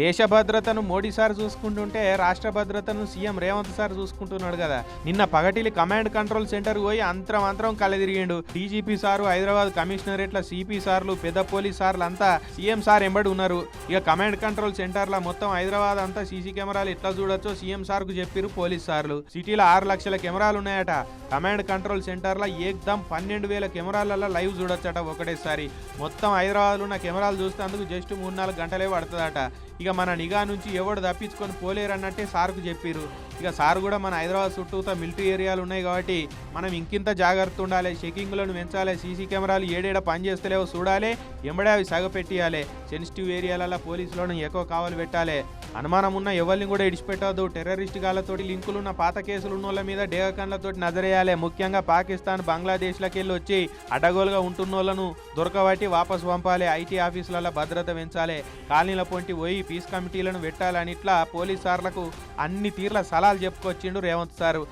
దేశ భద్రతను మోడీ సార్ చూసుకుంటుంటే రాష్ట్ర భద్రతను సీఎం రేవంత్ సార్ చూసుకుంటున్నాడు కదా. నిన్న పగటిలి కమాండ్ కంట్రోల్ సెంటర్ పోయి అంతరం అంతరం కలదిరిగిండు. డీజీపీ సారు హైదరాబాద్ కమిషనరేట్ల సిపి సార్లు పెద్ద పోలీస్ సార్లు అంతా సీఎం సార్ ఎంబడి ఉన్నారు. ఇక కమాండ్ కంట్రోల్ సెంటర్ల మొత్తం హైదరాబాద్ అంతా సీసీ కెమెరాలు ఎట్లా చూడొచ్చో సీఎం సార్కు చెప్పిరు పోలీస్ సార్లు. సిటీలో ఆరు లక్షల కెమెరాలు ఉన్నాయట కమాండ్ కంట్రోల్ సెంటర్లో ఏకదం పన్నెండు వేల కెమెరాలలో లైవ్ చూడొచ్చట ఒకటేసారి. మొత్తం హైదరాబాద్లో ఉన్న కెమెరాలు చూస్తేందుకు జస్ట్ మూడు నాలుగు గంటలే పడుతుందట. ఇక మన నిఘా నుంచి ఎవడు తప్పించుకొని పోలేరు అన్నట్టే సార్కు చెప్పారు ఇక సార్ కూడా మన హైదరాబాద్ చుట్టూతో మిలిటరీ ఏరియాలు ఉన్నాయి కాబట్టి మనం ఇంకింత జాగ్రత్త ఉండాలి చెకింగ్లను పెంచాలి సీసీ కెమెరాలు ఏడేడ పని చేస్తలేవో చూడాలి ఎంబడే అవి సగపెట్టియాలి సెన్సిటివ్ ఏరియాలలో పోలీసులను ఎక్కువ కావాలి పెట్టాలి. అనుమానం ఉన్న ఎవరిని కూడా ఇడిచిపెట్టద్దు. టెర్రరిస్ట్ గాలతోటి లింకులున్న పాత కేసులు ఉన్న వాళ్ళ మీద డేగకన్లతోటి నజరేయాలి. ముఖ్యంగా పాకిస్తాన్ బంగ్లాదేశ్లకి వెళ్ళి వచ్చి అడ్డగోలుగా ఉంటున్న వాళ్ళను దొరకబట్టి వాపసు పంపాలి. ఐటీ ఆఫీసులలో భద్రత పెంచాలి. కాలనీల పొంటి పోయి పీస్ కమిటీలను పెట్టాలని ఇట్లా పోలీస్ సార్లకు అన్ని తీర్ల సలహాలు చెప్పుకొచ్చిండు రేవంత్ సారు.